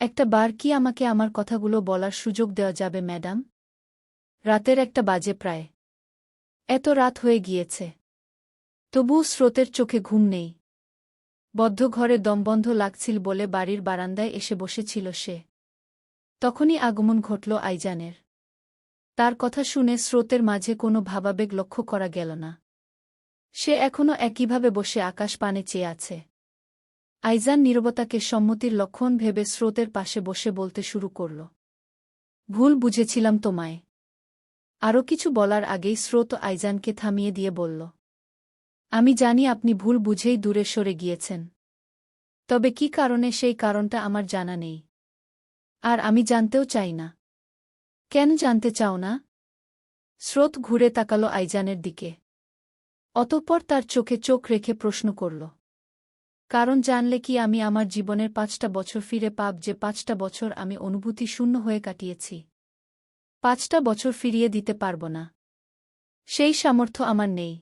একটা বার কি আমাকে আমার কথাগুলো বলার সুযোগ দেওয়া যাবে, ম্যাডাম? রাতের একটা বাজে প্রায়। এত রাত হয়ে গিয়েছে। তবুও স্রোতের চোখে ঘুম নেই। বদ্ধ ঘরে দমবন্ধ লাগছিল বলে বাড়ির বারান্দায় এসে বসেছিল সে। তখনই আগমন ঘটল আইজানের। তার কথা শুনে স্রোতের মাঝে কোনো ভাবাবেগ লক্ষ্য করা গেল না। সে এখনও একইভাবে বসে আকাশ পানে চেয়ে আছে। আইজান নীরবতাকে সম্মতির লক্ষণ ভেবে স্রোতের পাশে বসে বলতে শুরু করল, ভুল বুঝেছিলাম তোমায়। আরও কিছু বলার আগেই স্রোত আইজানকে থামিয়ে দিয়ে বলল, আমি জানি আপনি ভুল বুঝেই দূরে সরে গিয়েছেন। তবে কি কারণে সেই কারণটা আমার জানা নেই। আর আমি জানতেও চাই না। কেন জানতে চাও না? স্রোত ঘুরে তাকাল আইজানের দিকে। অতঃপর তার চোখে চোখ রেখে প্রশ্ন করল কারণ জানলে কি আমি আমার জীবনের পাঁচটা বছর ফিরে পাব যে পাঁচটা বছর আমি অনুভূতি শূন্য হয়ে কাটিয়েছি? পাঁচটা বছর ফিরিয়ে দিতে পারব না। সেই সামর্থ্য আমার নেই।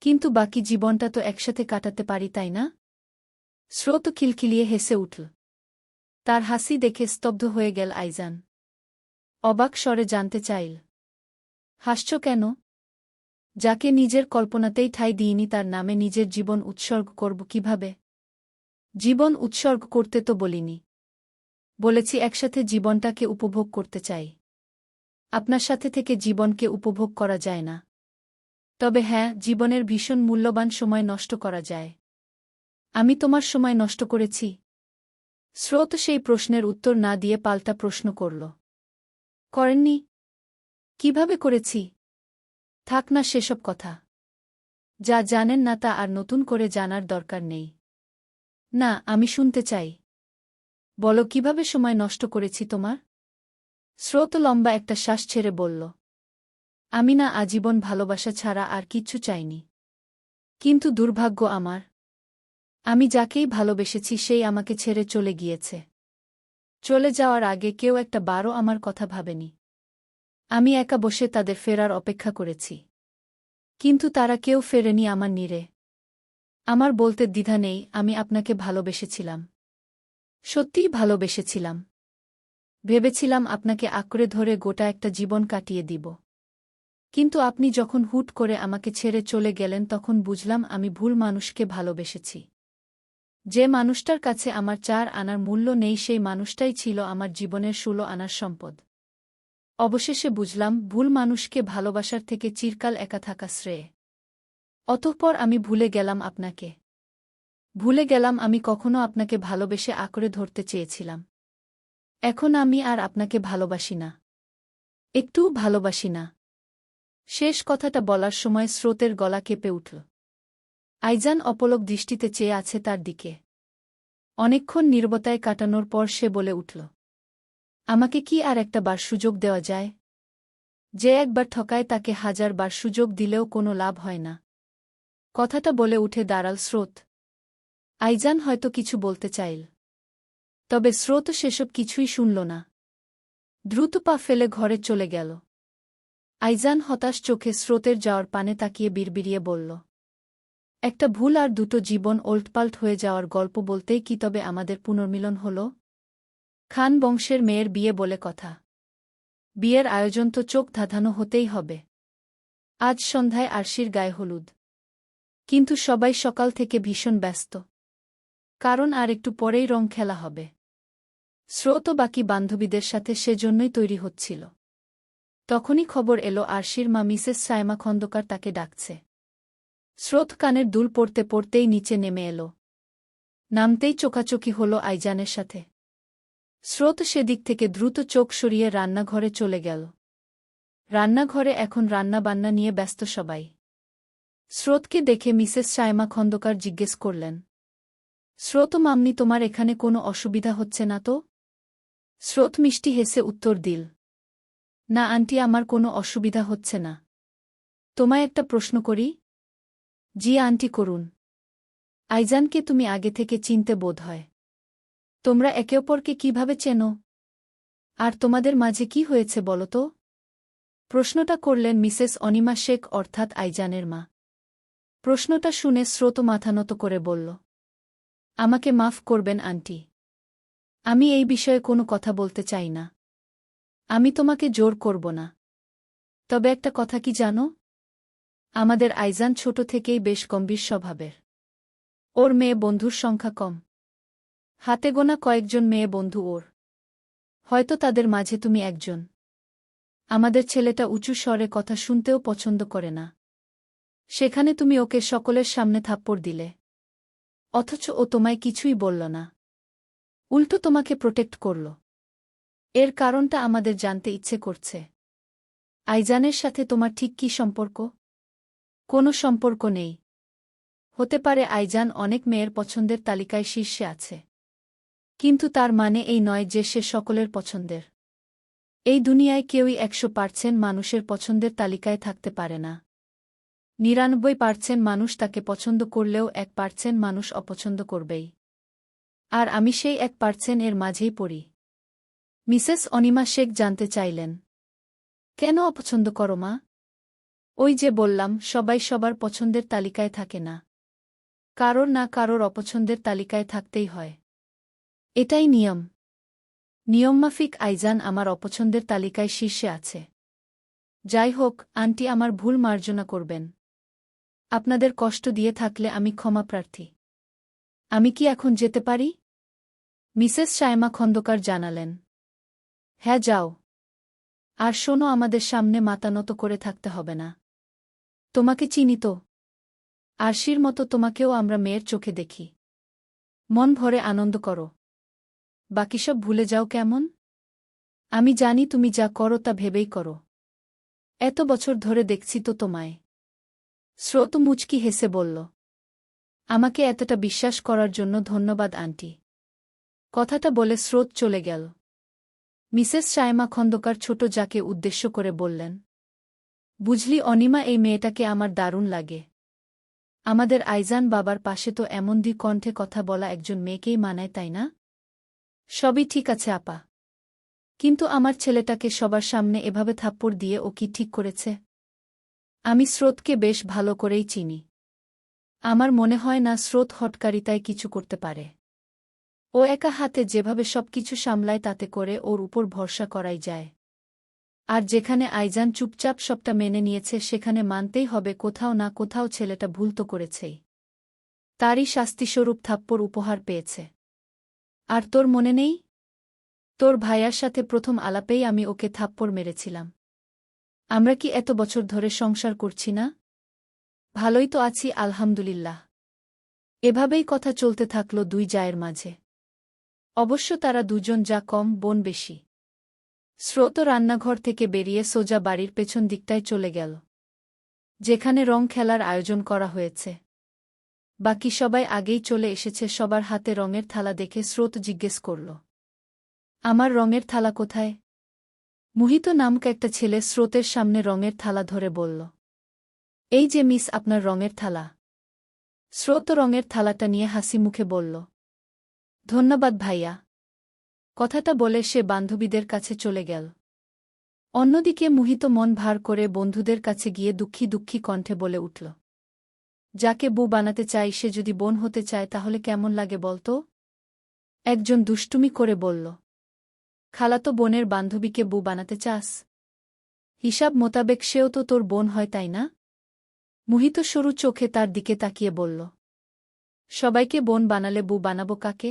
কিন্তু বাকি জীবনটা তো একসাথে কাটাতে পারি, তাই না? স্রোত খিলখিলিয়ে হেসে উঠল। তার হাসি দেখে স্তব্ধ হয়ে গেল আইজান। অবাক স্বরে জানতে চাইল। হাসছ কেন? যাকে নিজের কল্পনাতেই ঠাই দিইনি তার নামে নিজের জীবন উৎসর্গ করব কীভাবে? জীবন উৎসর্গ করতে তো বলিনি। বলেছি একসাথে জীবনটাকে উপভোগ করতে চাই। আপনার সাথে থেকে জীবনকে উপভোগ করা যায় না। তবে হ্যাঁ জীবনের ভীষণ মূল্যবান সময় নষ্ট করা যায়। আমি তোমার সময় নষ্ট করেছি। স্রোত সেই প্রশ্নের উত্তর না দিয়ে পাল্টা প্রশ্ন করল। করেননি? কীভাবে করেছি? থাক না সেসব কথা। যা জানেন না তা আর নতুন করে জানার দরকার নেই। না, আমি শুনতে চাই। বলো, কীভাবে সময় নষ্ট করেছি তোমার? স্রোত লম্বা একটা শ্বাস ছেড়ে বলল, আমি না আজীবন ভালোবাসা ছাড়া আর কিচ্ছু চাইনি। কিন্তু দুর্ভাগ্য আমার। আমি যাকেই ভালোবেসেছি সেই আমাকে ছেড়ে চলে গিয়েছে। চলে যাওয়ার আগে কেউ একটা বারও আমার কথা ভাবেনি। আমি একা বসে তাদের ফেরার অপেক্ষা করেছি। কিন্তু তারা কেউ ফেরেনি আমার নীরে আমার বলতে দ্বিধা নেই, আমি আপনাকে ভালোবেসেছিলাম। সত্যিই ভালোবেসেছিলাম। ভেবেছিলাম আপনাকে আঁকড়ে ধরে গোটা একটা জীবন কাটিয়ে দিব। কিন্তু আপনি যখন হুট করে আমাকে ছেড়ে চলে গেলেন তখন বুঝলাম আমি ভুল মানুষকে ভালোবেসেছি। যে মানুষটার কাছে আমার চার আনার মূল্য নেই সেই মানুষটাই ছিল আমার জীবনের ষোলো আনার সম্পদ। অবশেষে বুঝলাম ভুল মানুষকে ভালোবাসার থেকে চিরকাল একা থাকা শ্রেয়। অতঃপর আমি ভুলে গেলাম আপনাকে। ভুলে গেলাম আমি কখনো আপনাকে ভালোবেসে আঁকড়ে ধরতে চেয়েছিলাম। এখন আমি আর আপনাকে ভালোবাসি না। একটুও ভালোবাসি না। শেষ কথাটা বলার সময় স্রোতের গলা কেঁপে উঠল। আইজান অপলক দৃষ্টিতে চেয়ে আছে তার দিকে। অনেকক্ষণ নির্বতায় কাটানোর পর সে বলে উঠল আমাকে কি আর একটা বার সুযোগ দেওয়া যায়? যে একবার ঠকায় তাকে হাজার বার সুযোগ দিলেও কোনো লাভ হয় না। কথাটা বলে উঠে দাঁড়াল স্রোত। আইজান হয়তো কিছু বলতে চাইল। তবে স্রোত সেসব কিছুই শুনল না। দ্রুত পা ফেলে ঘরে চলে গেল। আইজান হতাশ চোখে স্রোতের যাওয়ার পানে তাকিয়ে বিড়বিড়িয়ে বলল, একটা ভুল আর দুটো জীবন ওল্টপাল্ট হয়ে যাওয়ার গল্প বলতেই কি তবে আমাদের পুনর্মিলন হল? খান বংশের মেয়ের বিয়ে বলে কথা। বিয়ের আয়োজন তো চোখ ধাঁধানো হতেই হবে। আজ সন্ধ্যায় আরশির গায়ে হলুদ। কিন্তু সবাই সকাল থেকে ভীষণ ব্যস্ত। কারণ আর একটু পরেই রং খেলা হবে। স্রোত বাকি বান্ধবীদের সাথে সেজন্যই তৈরি হচ্ছিল। তখনই খবর এলো আরশির মা মিসেস সায়মা খন্দকার তাকে ডাকছে। স্রোত কানের দুল পড়তে পড়তেই নিচে নেমে এলো। নামতেই চোকাচোকি হল আইজানের সাথে। স্রোত সেদিক থেকে দ্রুত চোখ সরিয়ে রান্নাঘরে চলে গেল। রান্নাঘরে এখন রান্নাবান্না নিয়ে ব্যস্ত সবাই। স্রোতকে দেখে মিসেস সায়মা খন্দকার জিজ্ঞেস করলেন, স্রোত মামনি, তোমার এখানে কোনো অসুবিধা হচ্ছে না তো? স্রোত মিষ্টি হেসে উত্তর দিল, না আন্টি, আমার কোনো অসুবিধা হচ্ছে না। তোমায় একটা প্রশ্ন করি? জি আন্টি, করুন। আইজানকে তুমি আগে থেকে চিনতে বোধ হয়। তোমরা একে অপরকে কীভাবে চেনো? আর তোমাদের মাঝে কি হয়েছে বলো তো? প্রশ্নটা করলেন মিসেস অনিমা শেখ, অর্থাৎ আইজানের মা। প্রশ্নটা শুনে স্রোত মাথানত করে বলল, আমাকে মাফ করবেন, আন্টি। আমি এই বিষয়ে কোনো কথা বলতে চাই না। আমি তোমাকে জোর করব না। তবে একটা কথা কি জানো? আমাদের আইজান ছোট থেকেই বেশ গম্ভীর স্বভাবের। ওর মেয়ে বন্ধুর সংখ্যা কম। হাতে গোনা কয়েকজন মেয়ে বন্ধু ওর। হয়তো তাদের মাঝে তুমি একজন। আমাদের ছেলেটা উঁচু স্বরে কথা শুনতেও পছন্দ করে না। সেখানে তুমি ওকে সকলের সামনে থাপ্পড় দিলে। অথচ ও তোমায় কিছুই বলল না। উল্টো তোমাকে প্রোটেক্ট করল। এর কারণটা আমাদের জানতে ইচ্ছে করছে। আইজানের সাথে তোমার ঠিক কী সম্পর্ক? কোনো সম্পর্ক নেই। হতে পারে আইজান অনেক মেয়ের পছন্দের তালিকায় শীর্ষে আছে। কিন্তু তার মানে এই নয় যে সে সকলের পছন্দের। এই দুনিয়ায় কেউই একশো পার্সেন্ট মানুষের পছন্দের তালিকায় থাকতে পারে না। নিরানব্বই পার্সেন্ট মানুষ তাকে পছন্দ করলেও এক পার্সেন্ট মানুষ অপছন্দ করবেই। আর আমি সেই এক পার্সেন্ট এর মাঝেই পড়ি। মিসেস অনিমা শেখ জানতে চাইলেন, কেন অপছন্দ করো মা? ওই যে বললাম, সবাই সবার পছন্দের তালিকায় থাকে না। কারোর না কারোর অপছন্দের তালিকায় থাকতেই হয়। এটাই নিয়ম। নিয়মমাফিক আইজান আমার অপছন্দের তালিকায় শীর্ষে আছে। যাই হোক, আন্টি আমার ভুল মার্জনা করবেন। আপনাদের কষ্ট দিয়ে থাকলে আমি ক্ষমা প্রার্থী। আমি কি এখন যেতে পারি? মিসেস সায়মা খন্দকার জানালেন। হ্যাঁ যাও। আর শোনো, আমাদের সামনে মাতানত করে থাকতে হবে না। তোমাকে চিনি তো। আরশির মতো তোমাকেও আমরা মেয়ের চোখে দেখি। মন ভরে আনন্দ করো। বাকি সব ভুলে যাও কেমন? আমি জানি তুমি যা করো তা ভেবেই করো। এত বছর ধরে দেখছি তো তোমায়। স্রোত মুচকি হেসে বলল, আমাকে এতটা বিশ্বাস করার জন্য ধন্যবাদ, আন্টি। কথাটা বলে স্রোত চলে গেল। মিসেস সায়মা খন্দকার ছোট যাকে উদ্দেশ্য করে বললেন, বুঝলি অনিমা, এই মেয়েটাকে আমার দারুণ লাগে। আমাদের আইজান বাবার পাশে তো এমন দ্বি কণ্ঠে কথা বলা একজন মেয়েকেই মানায়, তাই না? সবই ঠিক আছে, আপা। কিন্তু আমার ছেলেটাকে সবার সামনে এভাবে থাপ্পড় দিয়ে ও কি ঠিক করেছে? আমি স্রোতকে বেশ ভালো করেই চিনি। আমার মনে হয় না স্রোত হটকারিতায় কিছু করতে পারে। ও একা হাতে যেভাবে সবকিছু সামলায় তাতে করে ওর উপর ভরসা করাই যায়। আর যেখানে আইজান চুপচাপ সবটা মেনে নিয়েছে সেখানে মানতেই হবে কোথাও না কোথাও ছেলেটা ভুল তো করেছেই। তারই শাস্তিস্বরূপ থাপ্পড় উপহার পেয়েছে। আর তোর মনে নেই? তোর ভাইয়ার সাথে প্রথম আলাপেই আমি ওকে থাপ্পড় মেরেছিলাম। আমরা কি এত বছর ধরে সংসার করছি না? ভালোই তো আছি, আলহামদুলিল্লাহ। এভাবেই কথা চলতে থাকল দুই জায়ের মাঝে। অবশ্য তারা দুজন যা কম, বোন বেশি। স্রোত রান্নাঘর থেকে বেরিয়ে সোজা বাড়ির পেছন দিকটায় চলে গেল। যেখানে রং খেলার আয়োজন করা হয়েছে। বাকি সবাই আগেই চলে এসেছে, সবার হাতে রঙের থালা দেখে স্রোত জিজ্ঞেস করল। আমার রঙের থালা কোথায়? মুহিত নামক একটা ছেলে স্রোতের সামনে রঙের থালা ধরে বলল, এই যে মিস, আপনার রঙের থালা। স্রোত রঙের থালাটা নিয়ে হাসি মুখে বলল, ধন্যবাদ ভাইয়া। কথাটা বলে সে বান্ধবীদের কাছে চলে গেল। অন্যদিকে মুহিত মন ভার করে বন্ধুদের কাছে গিয়ে দুঃখী দুঃখী কণ্ঠে বলে উঠল যাকে বউ বানাতে চাই সে যদি বোন হতে চায়, তাহলে কেমন লাগে বলতো? একজন দুষ্টুমি করে বলল খালাতো বোনের বান্ধবীকে বউ বানাতে চাস। হিসাব মোতাবেক সেও তো তোর বোন হয়, তাই না? মুহিত সরু চোখে তার দিকে তাকিয়ে বলল, সবাইকে বোন বানালে বউ বানাবো কাকে?